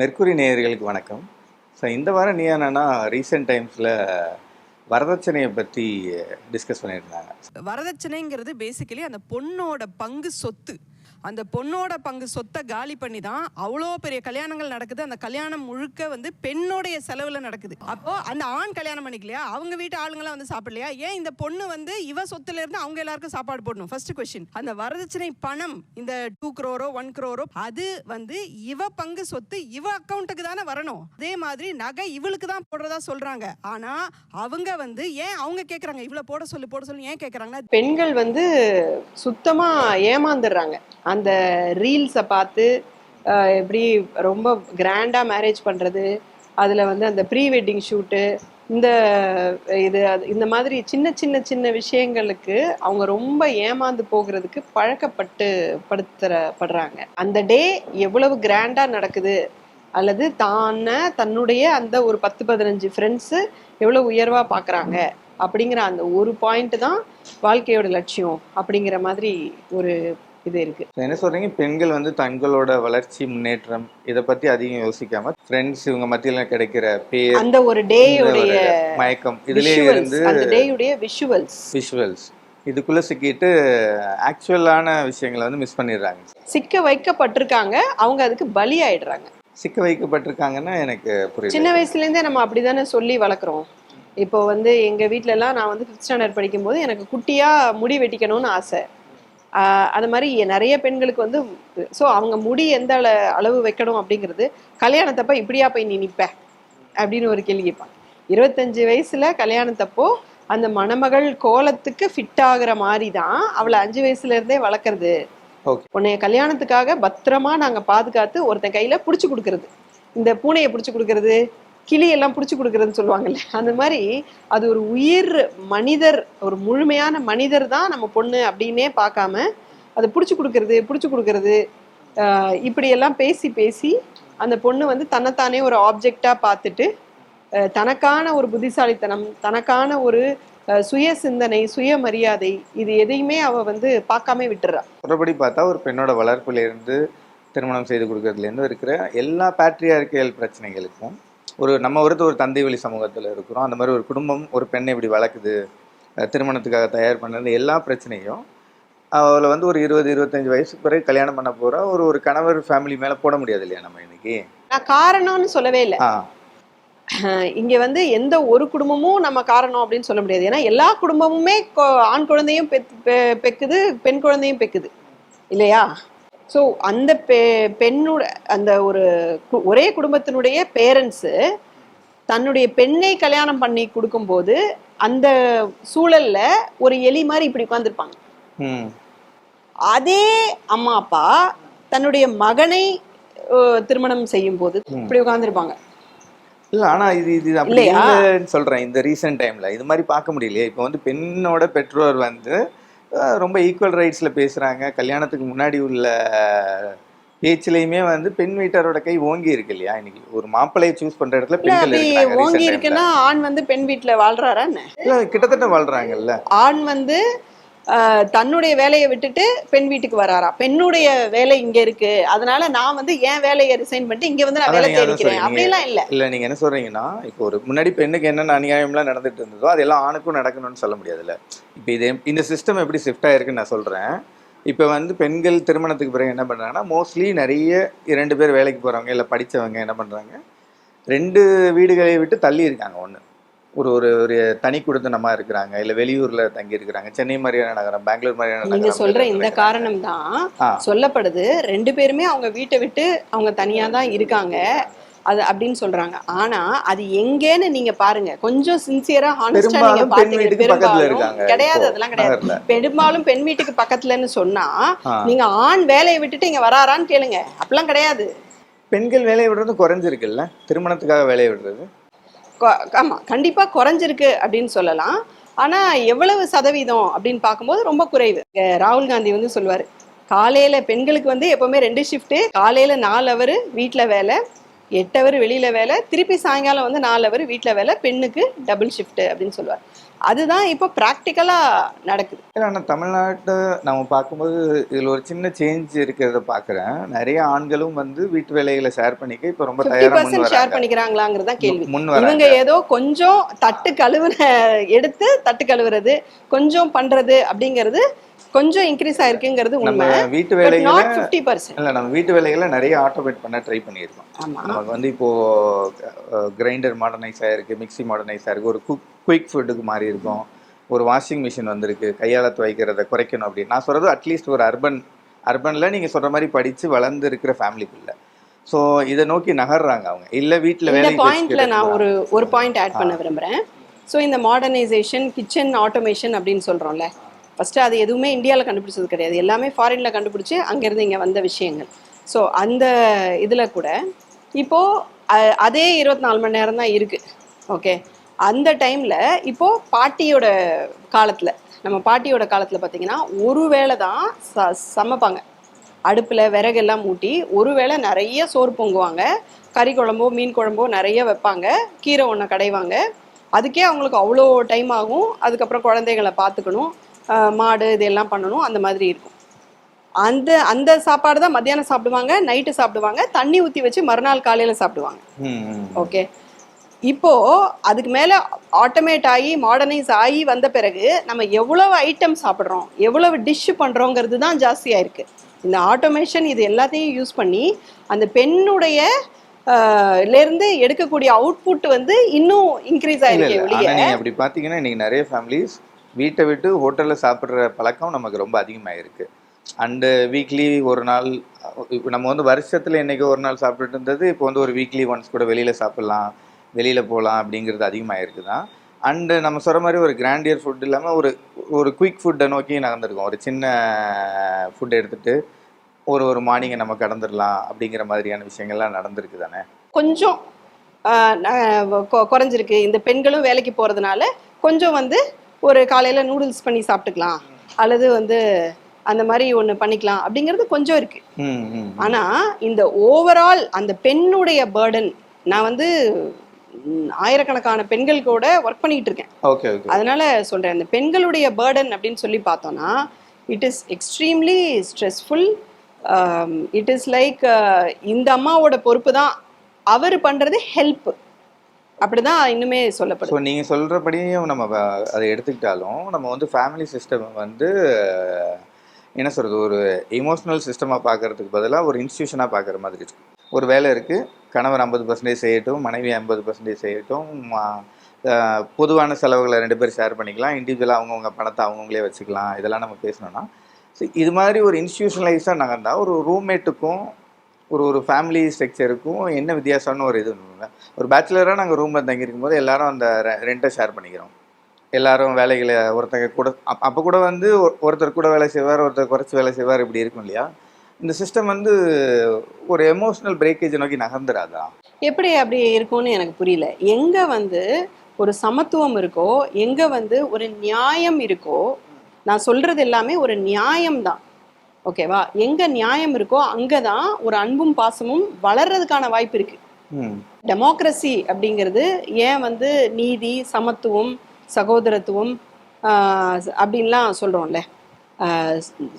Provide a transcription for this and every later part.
Mercury நேயர்களுக்கு வணக்கம். So இந்த வாரம் நீ என்னன்னா ரீசெண்ட் டைம்ஸில் வரதட்சணையை பற்றி டிஸ்கஸ் பண்ணியிருந்தாங்க. வரதட்சணைங்கிறது பேசிக்கலி அந்த பொண்ணோட பங்கு சொத்து. அந்த பொண்ணோட பங்கு சொத்தை காலி பண்ணி தான் அவ்வளோ பெரிய கல்யாணங்கள் நடக்குது. அந்த கல்யாணம் முழுக்க வந்து பெண்ணுடைய செலவுல நடக்குது. அப்போ அந்த ஆண் கல்யாணம் பண்ணிக்கலையா? அவங்க வீட்டு ஆளுங்களாம் வந்து சாப்பிடலையா? ஏன் இந்த பொண்ணு வந்து இவ சொத்துல இருந்து அவங்க எல்லாருக்கும் சாப்பாடு போடணும்? ஃபர்ஸ்ட் கொஸ்டின் அந்த வரதட்சணை பணம் இந்த டூ க்ரோரோ ஒன் க்ரோரோ அது வந்து இவ பங்கு சொத்து இவ அக்கௌண்ட்டுக்கு தானே வரணும். அதே மாதிரி நகை இவளுக்கு தான் போடுறதா சொல்றாங்க. ஆனா அவங்க வந்து ஏன் அவங்க கேக்குறாங்க? இவ்வளவு போட சொல்லு போட சொல்லு ஏன் கேட்கறாங்கன்னா பெண்கள் வந்து சுத்தமா ஏமாந்துடுறாங்க. அந்த ரீல்ஸை பார்த்து எப்படி ரொம்ப கிராண்டாக மேரேஜ் பண்ணுறது அதில் வந்து அந்த ப்ரீ வெட்டிங் ஷூட்டு இந்த இது அது- இந்த மாதிரி சின்ன சின்ன சின்ன விஷயங்களுக்கு அவங்க ரொம்ப ஏமாந்து போகிறதுக்கு பழக்கப்பட்டு படுத்துறப்படுறாங்க அந்த டே எவ்வளவு கிராண்டாக நடக்குது அல்லது தான தன்னுடைய அந்த ஒரு பத்து பதினஞ்சு ஃப்ரெண்ட்ஸு எவ்வளோ உயர்வாக பார்க்குறாங்க அப்படிங்கிற அந்த ஒரு பாயிண்ட் தான் வாழ்க்கையோட லட்சியம் அப்படிங்கிற மாதிரி ஒரு இது இருக்கு. என்ன சொல்கிறீங்க பெண்கள் வந்து தங்களோட வளர்ச்சி முன்னேற்றம் இதை பற்றி அதிகம் யோசிக்காம ஃப்ரெண்ட்ஸ் இவங்க மத்தியில் கிடைக்கிற பேர் அந்த ஒரு டேயுடைய மயக்கம் இதுலேயே இருந்து அந்த டேயுடைய விஷுவல்ஸ் விஷுவல்ஸ் இதுக்குள்ளே சிக்கிட்டு ஆக்சுவலான விஷயங்களை வந்து மிஸ் பண்ணிடுறாங்க. சிக்க வைக்கப்பட்டிருக்காங்க. அவங்க அதுக்கு பலி ஆயிடுறாங்க சிக்க வைக்கப்பட்டிருக்காங்கன்னா எனக்கு புரியல. சின்ன வயசுல இருந்தே நம்ம அப்படிதானே சொல்லி வளர்க்குறோம். இப்போ வந்து எங்க வீட்ல எல்லாம் நான் வந்து ஃபிஃப்த் ஸ்டாண்டர்ட் படிக்கும்போது எனக்கு குட்டியா முடி வெட்டிக்கணும்னு ஆசை. அது மாதிரி நிறைய பெண்களுக்கு வந்து ஸோ அவங்க முடி எந்த அள அளவு வைக்கணும் அப்படிங்கிறது கல்யாணத்தப்ப இப்படியா போய் நீ நிப்ப? அப்படின்னு ஒரு கேள்வி கேட்பாங்க. இருபத்தஞ்சு வயசுல கல்யாணத்தப்போ அந்த மணமகள் கோலத்துக்கு ஃபிட் ஆகுற மாதிரி தான் அவளை அஞ்சு வயசுல இருந்தே வளர்க்குறது. உன்னைய கல்யாணத்துக்காக பத்திரமா நாங்க பாதுகாத்து ஒருத்தன் கையில புடிச்சு கொடுக்கறது. இந்த பூனையை புடிச்சு கொடுக்கறது கிளியெல்லாம் பிடிச்சி கொடுக்குறதுன்னு சொல்லுவாங்கல்ல. அந்த மாதிரி அது ஒரு உயிர் மனிதர் ஒரு முழுமையான மனிதர் தான் நம்ம பொண்ணு அப்படின்னே பார்க்காம அதை பிடிச்சி கொடுக்கறது பிடிச்சி கொடுக்கறது இப்படியெல்லாம் பேசி பேசி அந்த பொண்ணு வந்து தன்னைத்தானே ஒரு ஆப்ஜெக்டாக பார்த்துட்டு தனக்கான ஒரு புத்திசாலித்தனம் தனக்கான ஒரு சுய சிந்தனை சுயமரியாதை இது எதையுமே அவ வந்து பார்க்காம விட்டுறா. மற்றபடி பார்த்தா ஒரு பெண்ணோட வளர்ப்புலேருந்து திருமணம் செய்து கொடுக்கறதுலேருந்து இருக்கிற எல்லா பேட்ரியார்கியல் பிரச்சனைகளுக்கும் ஒரு நம்ம ஒருத்த ஒரு தந்தை வழி சமூகத்தில் இருக்கிறோம். அந்த மாதிரி ஒரு குடும்பம் ஒரு பெண்ணை இப்படி வளர்க்குது திருமணத்துக்காக தயார் பண்ணது எல்லா பிரச்சனையும் அவளை வந்து ஒரு இருபது இருபத்தஞ்சு வயசுக்கு பிறகு கல்யாணம் பண்ண போகிறா ஒரு ஒரு கணவர் ஃபேமிலி மேலே போட முடியாது இல்லையா நம்ம இன்னைக்கு? நான் காரணம்னு சொல்லவே இல்லை. இங்க வந்து எந்த ஒரு குடும்பமும் நம்ம காரணம் அப்படின்னு சொல்ல முடியாது. ஏன்னா எல்லா குடும்பமுமே ஆண் குழந்தையும் பெக்குது பெண் குழந்தையும் பெக்குது. இல்லையா? ஸோ அந்த பெ பெண்ணோட அந்த ஒரு ஒரே குடும்பத்தினுடைய பேரண்ட்ஸு தன்னுடைய பெண்ணை கல்யாணம் பண்ணி கொடுக்கும்போது அந்த சூழல்ல ஒரு எலி மாதிரி இப்படி உட்காந்துருப்பாங்க அதே அம்மா அப்பா தன்னுடைய மகனை திருமணம் செய்யும் போது. இப்படி உட்காந்துருப்பாங்க இல்ல ஆனா இது இது அப்படி சொல்றேன் இந்த ரீசெண்ட் டைம்ல இது மாதிரி பார்க்க முடியலையே. இப்போ வந்து பெண்ணோட பெற்றோர் வந்து ரொம்ப ஈக்குவல் ரைட்ஸ்ல பேசுறாங்க. கல்யாணத்துக்கு முன்னாடி உள்ள பேச்சுலயுமே வந்து பெண் வீட்டாரோட கை ஓங்கி இருக்கு இல்லையா இன்னைக்கு? ஒரு மாப்பிள்ளையை சூஸ் பண்ற இடத்துல பெண்கள் ஓங்கி. இருக்குன்னா ஆண் வந்து பெண் வீட்டுல வாழ்றாரா கிட்டத்தட்ட வாழ்றாங்கல்ல. ஆண் வந்து தன்னுடைய வேலையை விட்டுட்டு பெண் வீட்டுக்கு வராரா? பெண்ணுடைய வேலை இங்க இருக்கு. அதனால நான் வந்து என் வேலையை ரிசைன் பண்ணிட்டு இங்க வந்து நான் வேலை தேடிக்கிறேன். அப்படிலாம் இல்ல. இல்ல நீங்க என்ன சொல்றீங்கன்னா இப்போ ஒரு முன்னாடி பெண்ணுக்கு என்னென்ன அநியாயம்லாம் நடந்துட்டு இருந்ததோ அதெல்லாம் ஆணுக்கும் நடக்கணும்னு சொல்ல முடியாதுல்ல. இப்போ இது இந்த சிஸ்டம் எப்படி ஷிஃப்ட் ஆயிருக்குன்னு நான் சொல்றேன். இப்போ வந்து பெண்கள் திருமணத்துக்கு பிறகு என்ன பண்றாங்கன்னா மோஸ்ட்லி நிறைய இரண்டு பேர் வேலைக்கு போறவங்க இல்லை படிச்சவங்க என்ன பண்றாங்க ரெண்டு வீடுகளை விட்டு தள்ளி இருக்காங்க. ஒன்று ஒரு ஒரு ஒரு தனி குடுத்தனமா இருக்கிறாங்க. இல்லை வெளியூர்ல தங்கி இருக்கிறாங்க சென்னை மாதிரியான நகரம் பெங்களூர் மாதிரியான நகரம் சொல்ற இந்த. காரணம் தான். சொல்லப்படுது. ரெண்டு பேருமே அவங்க வீட்டை விட்டு அவங்க தனியா தான் இருக்காங்க. அது அப்படின்னு சொல்றாங்க. ஆனா அது எங்கேன்னு நீங்க பாருங்க. கொஞ்சம் சின்சியரா ஹானஸ்டா நீங்க பாத்தீங்க. பெரும்பாலும் இருக்காங்க. கிடையாது. அதெல்லாம் கிடையாது. பெரும்பாலும் பெண் வீட்டுக்கு பக்கத்துலன்னு சொன்னா. நீங்க ஆண் வேலையை விட்டுட்டு இங்க வராரான்னு கேளுங்க. அப்படிலாம் கிடையாது. பெண்கள் வேலையை விடுறது குறைஞ்சிருக்குல்ல? திருமணத்துக்காக வேலையை விடுறது? ஆமாம் கண்டிப்பாக குறைஞ்சிருக்கு அப்படின்னு சொல்லலாம். ஆனால் எவ்வளவு சதவீதம் அப்படின்னு பார்க்கும்போது ரொம்ப குறைவு. ராகுல் காந்தி வந்து சொல்லுவார் காலையில் பெண்களுக்கு வந்து எப்போவுமே ரெண்டு ஷிஃப்ட்டு காலையில் நாலு அவர் வீட்டில் வேலை எட்டு அவர் வெளியில் வேலை திருப்பி சாயங்காலம் வந்து நாலு அவர் வீட்டில் வேலை பெண்ணுக்கு டபுள் ஷிஃப்ட்டு அப்படின்னு சொல்லுவார். அதுதான் இப்போ ப்ராக்டிக்கலாக நடக்குது. இல்லை ஆனால் தமிழ்நாட்டை நம்ம பார்க்கும்போது இதில் ஒரு சின்ன சேஞ்ச் இருக்கிறத பார்க்குறேன். நிறைய ஆண்களும் வந்து வீட்டு வேலைகளை ஷேர் பண்ணிக்க இப்போ ரொம்ப தயாராக ஷேர் பண்ணிக்கிறாங்களாங்கிறது கேள்வி. இவங்க ஏதோ கொஞ்சம் தட்டு கழுவுன எடுத்து தட்டு கழுவுறது கொஞ்சம் பண்றது அப்படிங்கிறது கொஞ்சம் இன்க்ரீஸ் ஆயிருக்குங்கிறது நம்ம வீட்டு வேலைகளை இல்லை நம்ம வீட்டு வேலைகளை நிறைய ஆட்டோமேட் பண்ண ட்ரை பண்ணியிருக்கோம். நமக்கு வந்து இப்போ கிரைண்டர் மாடர்னைஸ் ஆயிருக்கு மிக்ஸி மாடர்னைஸ் ஆயிருக்கு ஒரு குக் குயிக் ஃபுட்டுக்கு மாறி இருக்கும். ஒரு வாஷிங் மிஷின் வந்திருக்கு கையால துவைக்கிறத குறைக்கணும் அப்படின்னு. நான் சொல்றது அட்லீஸ்ட் ஒரு அர்பன் அர்பன்ல நீங்க சொல்ற மாதிரி படிச்சு வளர்ந்து இருக்கிற ஃபேமிலிக்குள்ள ஸோ இதை நோக்கி நகர்றாங்க அவங்க. இல்ல இந்த வேலைக்கு பாயிண்ட்ல நான் ஒரு ஒரு பாயிண்ட் ஆட் பண்ண விரும்புறேன். ஸோ இந்த மாடர்னைசேஷன் கிச்சன் ஆட்டோமேஷன் அப்படின்னு சொல்றோம்ல. ஃபஸ்ட்டு அது எதுவுமே இந்தியாவில் கண்டுபிடிச்சது கிடையாது. எல்லாமே ஃபாரினில் கண்டுபிடிச்சி அங்கேருந்து இங்கே வந்த விஷயங்கள். ஸோ அந்த இதில் கூட இப்போது அதே இருபத்தி நாலு மணி நேரம் தான் இருக்குது ஓகே அந்த டைமில் இப்போது பாட்டியோட காலத்தில் நம்ம பாட்டியோட காலத்தில் பார்த்தீங்கன்னா ஒரு வேளை தான் ச சமைப்பாங்க. அடுப்பில் விறகெல்லாம் மூட்டி ஒருவேளை நிறைய சோறு பொங்குவாங்க. கறி குழம்போ மீன் குழம்போ நிறைய வைப்பாங்க. கீரை ஒன்று கடைவாங்க. அதுக்கே அவங்களுக்கு அவ்வளோ டைம் ஆகும். அதுக்கப்புறம் குழந்தைகளை பார்த்துக்கணும். மாடு இதெல்லாம் பண்ணணும் அந்த மாதிரி இருக்கும். அந்த அந்த சாப்பாடு தான் மத்தியானம் சாப்பிடுவாங்க நைட்டு சாப்பிடுவாங்க தண்ணி ஊற்றி வச்சு மறுநாள் காலையில் சாப்பிடுவாங்க. ஓகே. இப்போ அதுக்கு மேல ஆட்டோமேட் ஆகி மாடர்னைஸ் ஆகி வந்த பிறகு நம்ம எவ்வளவு ஐட்டம் சாப்பிட்றோம் எவ்வளவு டிஷ் பண்றோங்கிறது தான் ஜாஸ்தியா இருக்கு இந்த ஆட்டோமேஷன் இது எல்லாத்தையும் யூஸ் பண்ணி அந்த பெண்ணுடைய ஆஹ், ல இருந்து எடுக்கக்கூடிய அவுட்புட் வந்து இன்னும் இன்க்ரீஸ் ஆயிருக்கே அப்படி பாத்தீங்கன்னா இன்னைக்கு நிறைய ஃபேமிலிஸ் வீட்டை விட்டு ஹோட்டலில் சாப்பிட்ற பழக்கம் நமக்கு ரொம்ப அதிகமாகிருக்கு அண்டு வீக்லி ஒரு நாள் இப்போ நம்ம வந்து வருஷத்தில் என்னைக்கு ஒரு நாள் சாப்பிட்டுட்டு இருந்தது இப்போ வந்து ஒரு வீக்லி ஒன்ஸ் கூட வெளியில் சாப்பிட்லாம் வெளியில் போகலாம் அப்படிங்கிறது அதிகமாயிருக்கு தான். அண்டு நம்ம சொல்கிற மாதிரி ஒரு கிராண்டியர் ஃபுட் இல்லாமல் ஒரு ஒரு குயிக் ஃபுட்டை நோக்கி நகர்ந்துருக்கோம். ஒரு சின்ன ஃபுட் எடுத்துகிட்டு ஒரு ஒரு மார்னிங்கை நம்ம கடந்துடலாம் அப்படிங்கிற மாதிரியான விஷயங்கள்லாம் நடந்திருக்கு தானே? கொஞ்சம் குறைஞ்சிருக்கு. இந்த பெண்களும் வேலைக்கு போகிறதுனால கொஞ்சம் வந்து ஒரு காலையில நூடுல்ஸ் பண்ணி சாப்பிட்டுக்கலாம். அல்லது வந்து அந்த மாதிரி ஒன்று பண்ணிக்கலாம். அப்படிங்கிறது கொஞ்சம் இருக்கு. ம் ம் ஆனா இந்த ஓவரால் அந்த பெண்ணுடைய பேர்டன் நான் வந்து ஆயிரக்கணக்கான பெண்கள் கூட ஒர்க் பண்ணிட்டு இருக்கேன். அதனால சொல்றேன் அந்த பெண்களுடைய பேர்டன் அப்படின்னு சொல்லி பார்த்தோம்னா it is extremely stressful it is like இந்த அம்மாவோட பொறுப்பு தான். அவர் பண்றது ஹெல்ப் அப்படிதான் இன்னுமே சொல்லப்படும் ஸோ நீங்கள் சொல்கிறபடியும் நம்ம அதை எடுத்துக்கிட்டாலும் நம்ம வந்து ஃபேமிலி சிஸ்டம் வந்து என்ன சொல்கிறது ஒரு இமோஷ்னல் சிஸ்டமாக பார்க்கறதுக்கு பதிலாக ஒரு இன்ஸ்டியூஷனாக பார்க்குற மாதிரி இருக்கு. ஒரு வேலை இருக்குது கணவர் ஐம்பது பர்சன்டேஜ் செய்யட்டும் மனைவி ஐம்பது பர்சன்டேஜ் செய்யட்டும் பொதுவான செலவுகளை ரெண்டு பேரும் ஷேர் பண்ணிக்கலாம் இண்டிவிஜுவலாக அவங்கவுங்க பணத்தை அவங்கவுங்களே வச்சுக்கலாம் இதெல்லாம் நம்ம பேசணும்னா ஸோ இது மாதிரி ஒரு இன்ஸ்டியூஷனலைஸாக நகர்ந்தால் ஒரு ரூம்மேட்டுக்கும் ஒரு ஒரு ஃபேமிலி ஸ்ட்ரக்சருக்கும் என்ன வித்தியாசம்னு ஒரு இது ஒண்ணுங்க. ஒரு பேச்சுலராக நாங்கள் ரூமில் தங்கியிருக்கும் போது எல்லாரும் அந்த ரெண்ட்டை ஷேர் பண்ணிக்கிறோம். எல்லாரும் வேலைகளை ஒருத்தங்க கூட அப்போ கூட வந்து ஒரு- ஒருத்தர் கூட வேலை செய்வார் ஒருத்தர் குறைச்சி வேலை செய்வார் இப்படி இருக்கும் இல்லையா? இந்த சிஸ்டம் வந்து ஒரு எமோஷனல் பிரேக்கேஜ் நோக்கி நகர்ந்துடாதா எப்படி அப்படி இருக்கும்னு எனக்கு புரியல. எங்கே வந்து ஒரு சமத்துவம் இருக்கோ எங்கே வந்து ஒரு நியாயம் இருக்கோ நான் சொல்கிறது எல்லாமே ஒரு நியாயம் தான் ஓகேவா எங்க நியாயம் இருக்கோ அங்கதான் ஒரு அன்பும் பாசமும் வளர்றதுக்கான வாய்ப்பு இருக்கு. டெமோக்ரஸி அப்படிங்கிறது ஏன் வந்து நீதி சமத்துவம் சகோதரத்துவம் அப்படின்லாம் சொல்கிறோம்ல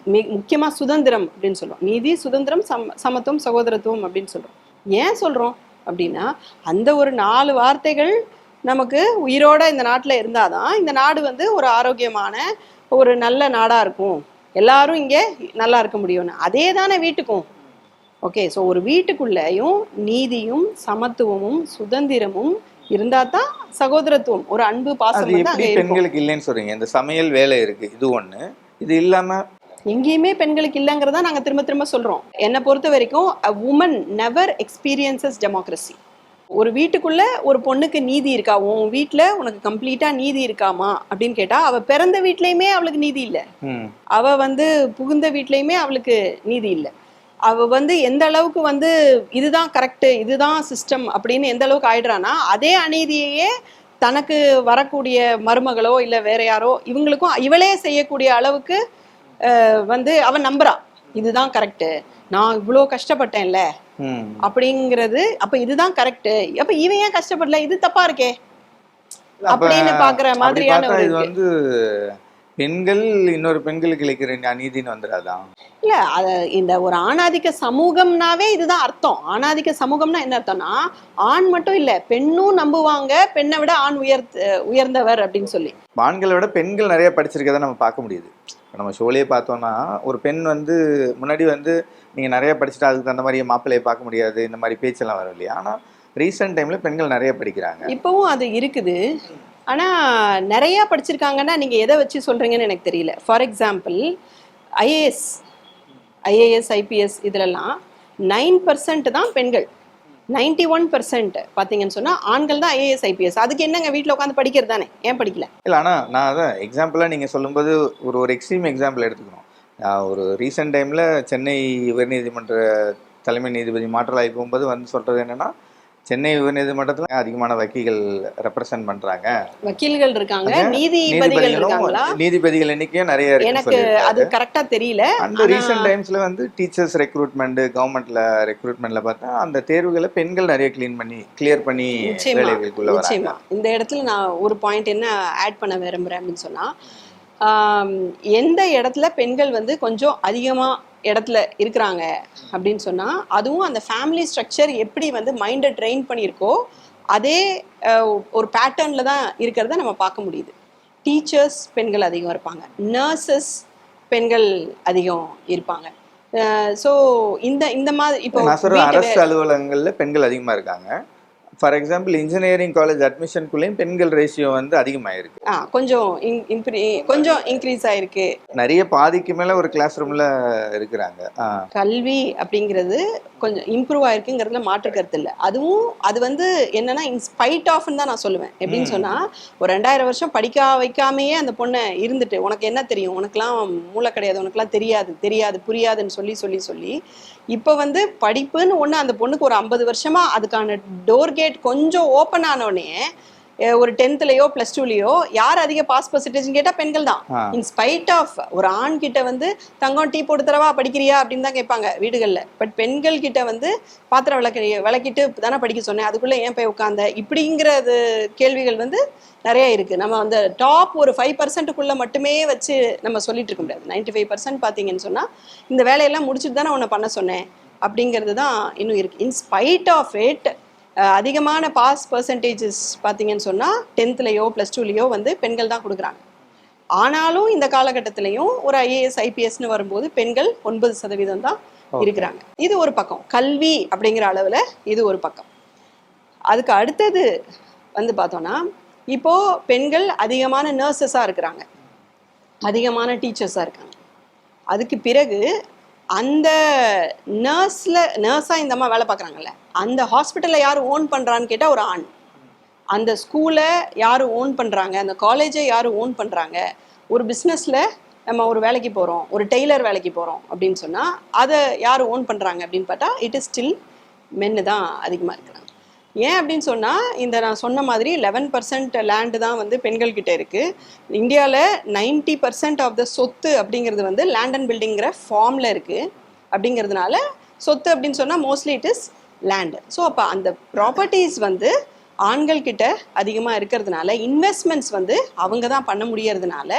முக்கியமாக சுதந்திரம் அப்படின்னு சொல்கிறோம் நீதி சுதந்திரம் சம் சமத்துவம் சகோதரத்துவம் அப்படின்னு சொல்கிறோம் ஏன் சொல்கிறோம் அப்படின்னா அந்த ஒரு நாலு வார்த்தைகள் நமக்கு உயிரோட இந்த நாட்டில் இருந்தாதான் இந்த நாடு வந்து ஒரு ஆரோக்கியமான ஒரு நல்ல நாடாக இருக்கும். எல்லாரும் இங்கே நல்லா இருக்க முடியும்னு. அதே தானே வீட்டுக்கும். ஓகே ஸோ ஒரு வீட்டுக்குள்ளேயும் நீதியும் சமத்துவமும் சுதந்திரமும் இருந்தா தான் சகோதரத்துவம். ஒரு அன்பு பாசம் எப்படி பெண்களுக்கு இல்லைன்னு சொல்றீங்க? இந்த சமையல் வேலை இருக்கு இது ஒண்ணு. இது இல்லாம எங்கேயுமே பெண்களுக்கு இல்லைங்கிறதா நாங்க திரும்ப திரும்ப சொல்றோம். என்னை பொறுத்த வரைக்கும் உமன் நெவர் எக்ஸ்பீரியன்சஸ் டெமோக்ரஸி ஒரு வீட்டுக்குள்ள ஒரு பொண்ணுக்கு நீதி இருக்கா? உன் வீட்டில் உனக்கு கம்ப்ளீட்டா நீதி இருக்காமா? அப்படின்னு கேட்டா அவ பிறந்த வீட்லயுமே அவளுக்கு நீதி இல்லை. அவ வந்து புகுந்த வீட்லயுமே அவளுக்கு நீதி இல்லை. அவ வந்து எந்த அளவுக்கு வந்து இதுதான் கரெக்ட் இதுதான் சிஸ்டம் அப்படின்னு எந்த அளவுக்கு ஆயிடுறானா அதே அநீதியையே தனக்கு வரக்கூடிய மருமகளோ இல்லை வேற யாரோ இவங்களுக்கும் இவளே செய்யக்கூடிய அளவுக்கு வந்து அவன் நம்புறான் இதுதான் கரெக்ட் நான் இவ்வளோ கஷ்டப்பட்டேன்ல அப்படிங்கிறது அப்ப இதுதான் கரெக்ட் அப்ப இவன் ஏன் கஷ்டப்படல? இது தப்பா இருக்கே. அப்படின்னு பாக்குற மாதிரியான இது. வந்து பெண்கள் இன்னொரு பெண்களுக்கு இழைக்கிற அநீதின்னு வந்துடாதான் இல்ல அத இந்த ஒரு ஆணாதிக்க சமூகம்னாவே இதுதான் அர்த்தம். ஆணாதிக்க சமூகம்னா என்ன அர்த்தம்னா ஆண் மட்டும் இல்ல பெண்ணும் நம்புவாங்க. பெண்ணை விட ஆண் உயர் உயர்ந்தவர் அப்படின்னு சொல்லி. ஆண்களை விட பெண்கள் நிறைய படிச்சிருக்கதை நம்ம பார்க்க முடியுது. நம்ம ஷோலேயே பார்த்தோம்னா ஒரு பெண் வந்து முன்னாடி வந்து நீங்கள் நிறைய படிச்சுட்டா அதுக்கு தகுந்த மாதிரி மாப்பிள்ளையை பார்க்க முடியாது இந்த மாதிரி பேச்செல்லாம் வரும் இல்லையா? ஆனால் ரீசெண்ட் டைமில் பெண்கள் நிறைய படிக்கிறாங்க. இப்பவும் அது இருக்குது. ஆனால் நிறையா படிச்சிருக்காங்கன்னா நீங்கள் எதை வச்சு சொல்கிறீங்கன்னு எனக்கு தெரியல. For example IAS IAS IPS இதுலலாம் நைன் பர்சன்ட் தான் பெண்கள். நைன்டி ஒன் பர்சன்ட் பார்த்தீங்கன்னு சொன்னால் ஆண்கள் தான் ஐஏஎஸ் ஐபிஎஸ் அதுக்கு என்னங்க வீட்டில் உட்காந்து படிக்கிறது தானே? ஏன் படிக்கல? இல்லை ஆனால் நான் அதான் எக்ஸாம்பிளாக நீங்கள் சொல்லும்போது ஒரு ஒரு எக்ஸ்ட்ரீம் எக்ஸாம்பிள் எடுத்துக்கிறோம் நான் ஒரு ரீசெண்ட் டைமில் சென்னை உயர்நீதிமன்ற தலைமை நீதிபதி மாற்றலாகி போகும்போது வந்து சொல்கிறது என்னென்னா சென்னை உயர்நீதிமன்றத்தில் அதிகமான வக்கீல்கள் ரெப்ரசன்ட் பண்ணுறாங்க வக்கீல்கள் இருக்காங்க. நீதிபதிகள் நீதிபதிகள் எண்ணிக்கையும் நிறைய எனக்கு. அது கரெக்டா தெரியல. அந்த ரீசெண்ட் டைம்ஸ்ல வந்து டீச்சர்ஸ் ரெக்ரூட்மெண்ட் கவர்மெண்ட்ல ரெக்ரூட்மெண்ட்ல பார்த்தா அந்த தேர்வுகளை பெண்கள் நிறைய க்ளீன் பண்ணி கிளியர் பண்ணி வேலைகளுக்குள்ள இந்த இடத்துல நான் ஒரு பாயிண்ட் என்ன ஆட் பண்ண விரும்புறேன் அப்படின்னு சொன்னா எந்த இடத்துல பெண்கள் வந்து கொஞ்சம் அதிகமா இடத்துல இருக்கிறாங்க அப்படின்னு சொன்னா அதுவும் அந்த ஃபேமிலி ஸ்ட்ரக்சர் எப்படி வந்து மைண்டை ட்ரெயின் பண்ணியிருக்கோ அதே ஒரு பேட்டர்ன்ல தான் இருக்கிறத நம்ம பார்க்க முடியுது. டீச்சர்ஸ் பெண்கள் அதிகம் இருப்பாங்க. நர்சஸ் பெண்கள் அதிகம் இருப்பாங்க. ஸோ இந்த இந்த மாதிரி இப்போ அரசு அலுவலகங்கள்ல பெண்கள் அதிகமா இருக்காங்க. ஃபார் எக்ஸாம்பிள் இன்ஜினியரிங் காலேஜ் அட்மிஷனுக்குள்ளேயும் பெண்கள் ரேஷியோ வந்து அதிகமாயிருக்கு. கொஞ்சம் கொஞ்சம் இன்க்ரீஸ் ஆயிருக்கு. நிறைய பாதிக்கு மேல ஒரு கிளாஸ் ரூம்ல இருக்கிறாங்க. கல்வி அப்படிங்கிறது கொஞ்சம் இம்ப்ரூவ் ஆயிருக்குங்கிறதுல மாற்று கருத்து இல்லை. அதுவும் அது வந்து என்னன்னா இன்ஸ்பைட் ஆஃப்னு தான் நான் சொல்லுவேன். எப்படின்னு சொன்னா ஒரு ரெண்டாயிரம் வருஷம் படிக்க வைக்காமையே அந்த பொண்ணை இருந்துட்டு உனக்கு என்ன தெரியும்? உனக்கெல்லாம் மூளை கிடையாது உனக்கெல்லாம் தெரியாது தெரியாது புரியாதுன்னு சொல்லி சொல்லி சொல்லி இப்போ வந்து படிப்புன்னு ஒன்று அந்த பொண்ணுக்கு ஒரு ஐம்பது வருஷமா அதுக்கான டோர் கேட் கொஞ்சம் ஓப்பன் ஆனோடனே ஒரு டென்த்லயோ ப்ளஸ் டூலயோ யார் அதிக பாஸ் பர்சன்டேஜ்னு கேட்டால் பெண்கள் தான். ஆ. இன் ஸ்பைட் ஆஃப் ஒரு ஆண் கிட்ட வந்து தங்கம் டீ போட்டு தரவா? படிக்கிறியா? அப்படின்னு தான் கேட்பாங்க வீடுகளில். பட் பெண்கள் கிட்ட வந்து பாத்திரம் விளக்க விளக்கிட்டு தானே படிக்க சொன்னேன். அதுக்குள்ள ஏன் போய் உட்காந்த இப்படிங்கிறது கேள்விகள் வந்து நிறைய இருக்கு. நம்ம அந்த டாப் ஒரு ஃபைவ் பர்சன்ட்டுக்குள்ள மட்டுமே வச்சு நம்ம சொல்லிட்டு இருக்க முடியாது. நைன்டி ஃபைவ் பர்சன்ட் பார்த்தீங்கன்னு சொன்னா இந்த வேலையெல்லாம் முடிச்சுட்டு தானே உன்னை பண்ண சொன்னேன். அப்படிங்கிறது தான் இன்னும் இருக்கு. இன் ஸ்பைட் ஆஃப் இட் அதிகமான பாஸ் பர்சன்டேஜஸ் பார்த்தீங்கன்னு சொன்னால் டென்த்லேயோ ப்ளஸ் டூலேயோ வந்து பெண்கள் தான் கொடுக்குறாங்க. ஆனாலும் இந்த காலகட்டத்திலையும் ஒரு ஐஏஎஸ் ஐபிஎஸ்னு வரும்போது பெண்கள் ஒன்பது சதவீதம் தான் இருக்கிறாங்க. இது ஒரு பக்கம். கல்வி அப்படிங்கிற அளவில் இது ஒரு பக்கம். அதுக்கு அடுத்தது வந்து பார்த்தோன்னா இப்போ பெண்கள் அதிகமான நர்சஸாக இருக்கிறாங்க. அதிகமான டீச்சர்ஸாக இருக்காங்க. அதுக்கு பிறகு அந்த நர்ஸில் நர்ஸாக இந்த அம்மா வேலை பார்க்குறாங்கல்ல அந்த ஹாஸ்பிட்டலில் யார் ஓன் பண்ணுறான்னு கேட்டால் ஒரு ஆண். அந்த ஸ்கூலை யார் ஓன் பண்ணுறாங்க அந்த காலேஜை யார் ஓன் பண்ணுறாங்க ஒரு பிஸ்னஸில் நம்ம ஒரு வேலைக்கு போகிறோம் ஒரு டெய்லர் வேலைக்கு போகிறோம் அப்படின்னு சொன்னால் அதை யார் ஓன் பண்ணுறாங்க அப்படின்னு பார்த்தா இட் இஸ் ஸ்டில் மென்னு தான் அதிகமாக இருக்கிறாங்க. ஏன் அப்படின்னு சொன்னால் இந்த நான் சொன்ன மாதிரி லெவன் பர்சன்ட் லேண்டு தான் வந்து பெண்கள்கிட்ட இருக்குது இந்தியாவில் நைன்டி பர்சன்ட் ஆஃப் த சொத்து அப்படிங்கிறது வந்து லேண்ட் அண்ட் பில்டிங்கிற ஃபார்மில் இருக்குது அப்படிங்கிறதுனால சொத்து அப்படின்னு சொன்னால் mostly it is land so அப்போ அந்த ப்ராப்பர்ட்டிஸ் வந்து ஆண்கள் கிட்ட அதிகமாக இருக்கிறதுனால இன்வெஸ்ட்மெண்ட்ஸ் வந்து அவங்க தான் பண்ண முடியறதுனால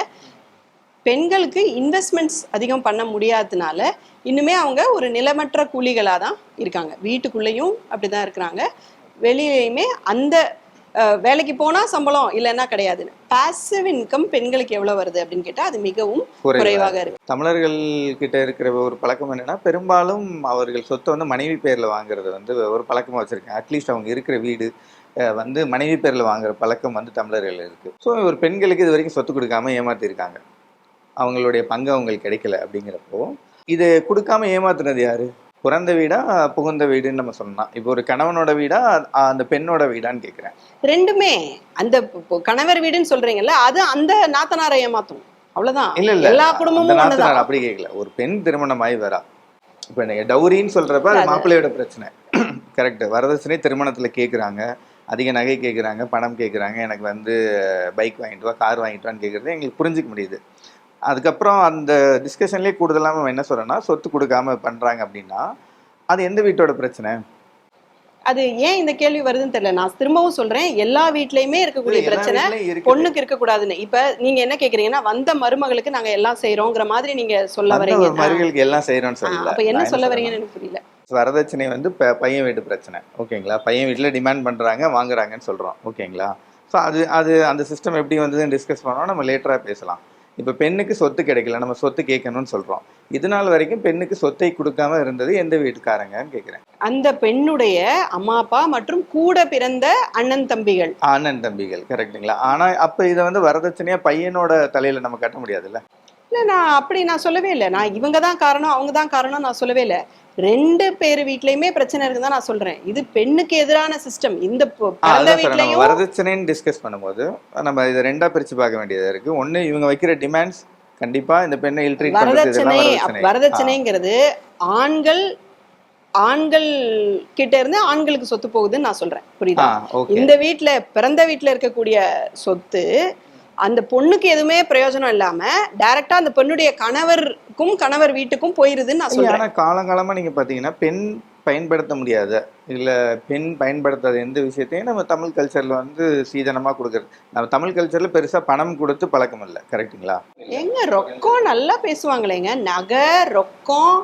பெண்களுக்கு இன்வெஸ்ட்மெண்ட்ஸ் அதிகம் பண்ண முடியாததுனால இன்னுமே அவங்க ஒரு நிலமற்ற கூலிகளாக தான் இருக்காங்க. வீட்டுக்குள்ளேயும் அப்படி தான் இருக்கிறாங்க. வெளியிலையுமே அந்த வேலைக்கு போனால் சம்பளம் இல்லைன்னா கிடையாதுன்னு. பாசிவ் இன்கம் பெண்களுக்கு எவ்வளோ வருது அப்படின்னு கேட்டால் அது மிகவும் குறைவா. குறைவாக இருக்கு. தமிழர்கள் கிட்ட இருக்கிற ஒரு பழக்கம் என்னன்னா பெரும்பாலும் அவர்கள் சொத்தை வந்து மனைவி பேர்ல வாங்குறது வந்து ஒரு பழக்கமா வச்சிருக்காங்க. அட்லீஸ்ட் அவங்க இருக்கிற வீடு வந்து மனைவி பேர்ல வாங்குற பழக்கம் வந்து தமிழர்கள் இருக்கு. ஸோ ஒரு பெண்களுக்கு இது வரைக்கும் சொத்து கொடுக்காம ஏமாத்திருக்காங்க. அவங்களுடைய பங்கு அவங்களுக்கு கிடைக்கல அப்படிங்கிறப்போ இது கொடுக்காம ஏமாத்துனது யாரு? பிறந்த வீடா புகுந்த வீடுன்னு நம்ம சொன்னோம் இப்போ ஒரு கணவனோட வீடா அந்த பெண்ணோட வீடான்னு கேட்குறேன் ரெண்டுமே அந்த கணவர் வீடுன்னு சொல்றீங்கல்ல அது அந்த நாத்தனாரை ஏமாத்தும். அவ்வளவுதான். இல்ல இல்ல. எல்லா குடும்பமும் அப்படி கேட்கல ஒரு பெண் திருமணமாகி வரா. இப்போ நீங்க டௌரின்னு சொல்றப்ப அது மாப்பிள்ளையோட பிரச்சனை. கரெக்ட் வரதட்சணை திருமணத்துல கேக்குறாங்க. அதிக நகை கேக்குறாங்க பணம் கேக்குறாங்க. எனக்கு வந்து பைக் வாங்கிட்டு வா கார் வாங்கிட்டு வான்னு கேக்குறது எங்களுக்கு புரிஞ்சுக்க முடியுது. அதுக்கப்புறம் அந்த டிஸ்கஷன்லேயே கூடுதலாக நம்ம என்ன சொல்றோம்னா சொத்து கொடுக்காம பண்றாங்க அப்படின்னா அது எந்த வீட்டோட பிரச்சனை? அது ஏன் இந்த கேள்வி வருதுன்னு தெரியல. நான் திரும்பவும் சொல்றேன் எல்லா வீட்லயுமே இருக்கக்கூடிய பிரச்சனை. பொண்ணுக்கு இருக்க. கூடாதுன்னு இப்ப நீங்க என்ன கேக்குறீங்கன்னா வந்த மருமகளுக்கு நாங்க எல்லாம் செய்யறோங்கிற மாதிரி நீங்க சொல்ல வரீங்க. ஒரு மருகளுக்கு எல்லாம் செய்யறோம்னு சொல்லல. அப்ப என்ன சொல்ல வரீங்கன்னு எனக்கு புரியல. வரதட்சணை வந்து பையன் வீட்டு பிரச்சனை. ஓகேங்களா? பையன் வீட்டில் டிமாண்ட் பண்ணுறாங்க வாங்குறாங்கன்னு சொல்கிறோம் ஓகேங்களா? ஸோ அது அது அந்த சிஸ்டம் எப்படி வந்ததுன்னு டிஸ்கஸ் பண்ணோம் நம்ம லேட்டராக பேசலாம். இப்போ பெண்ணுக்கு சொத்து கிடைக்கல நம்ம சொத்து கேட்கணும்னு சொல்கிறோம் இது நாள் வரைக்கும் பெண்ணுக்கு சொத்தை கொடுக்காம இருந்தது எந்த வீட்டுக்காரங்கன்னு கேட்குறேன் அந்த பெண்ணுடைய அம்மா அப்பா மற்றும் கூட பிறந்த அண்ணன் தம்பிகள். அண்ணன் தம்பிகள் கரெக்ட்டுங்களா ஆனால் அப்போ இதை வந்து வரதட்சணையாக பையனோட தலையில் நம்ம கட்ட முடியாதுல்ல? இல்ல நான் அப்படி நான் சொல்லவே இல்லை. நான் இவங்க தான் காரணம் அவங்க தான் காரணம் நான் சொல்லவே இல்லை. ரெண்டு பேர் வீட்லயுமே பிரச்சனை தான் நான் சொல்றேன். இது பெண்ணுக்கு எதிரான சிஸ்டம் இந்த வரதட்சணைன்னு டிஸ்கஸ் பண்ணும்போது நம்ம இதை ரெண்டா பிரிச்சு பார்க்க வேண்டியதா இருக்கு. ஒண்ணு இவங்க வைக்கிற டிமாண்ட்ஸ் கண்டிப்பா இந்த பெண்ணை இல்ட்ரீட் வரதட்சணை வரதட்சணைங்கிறது ஆண்கள் ஆண்கள் கிட்ட இருந்து ஆண்களுக்கு சொத்து போகுதுன்னு நான் சொல்றேன். புரியுதா? இந்த வீட்ல பிறந்த வீட்ல இருக்கக்கூடிய சொத்து அந்த பொண்ணுக்கு எதுவுமே பிரயோஜனம் இல்லாம டைரக்டா அந்த பெண்ணுடைய கணவருக்கும் கணவர் வீட்டுக்கும் போயிருதுன்னு நான் சொல்றேன். காலங்காலமா நீங்க பாத்தீங்கன்னா பெண் பயன்படுத்த முடியாத. இல்ல பெண் பயன்படுத்தாத எந்த விஷயத்தையும் நம்ம தமிழ் கல்ச்சர்ல வந்து சீதனமா கொடுக்கறது. நம்ம தமிழ் கல்ச்சர்ல பெருசா பணம் கொடுத்து பழக்கம் இல்லை. கரெக்ட்டுங்களா எங்க ரொக்கம் நல்லா பேசுவாங்களேங்க. நகை ரொக்கம்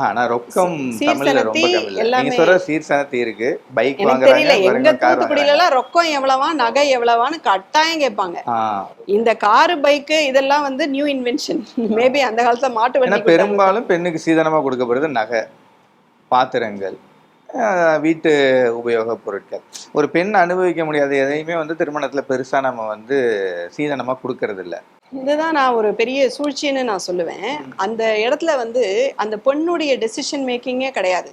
ஆனா ரொக்கம் தமிழ்ல ரொம்ப. எல்லாமே. சொல்ற சீர் சனத்தி இருக்கு பைக் வாங்குறாங்க எங்க தூத்துக்குடியில எல்லாம் ரொக்கம் எவ்வளவா நகை எவ்வளவான்னு கட்டாயம் கேட்பாங்க இந்த காரு பைக்கு இதெல்லாம் வந்து நியூ இன்வென்ஷன் மேபி அந்த காலத்துல மாட்டு. பெரும்பாலும் பெண்ணுக்கு சீதனமா கொடுக்கப்படுறது நகை பாத்திரங்கள் வீட்டு உபயோகப் பொருட்கள். ஒரு பெண் அனுபவிக்க முடியாத எதையுமே வந்து திருமணத்துல பெருசா நம்ம வந்து சீதனமா கொடுக்கறது இல்ல இதுதான் நான் ஒரு பெரிய சூழ்ச்சின்னு நான் சொல்லுவேன். அந்த இடத்துல வந்து அந்த பொண்ணுடைய டெசிஷன் மேக்கிங்கே கிடையாது.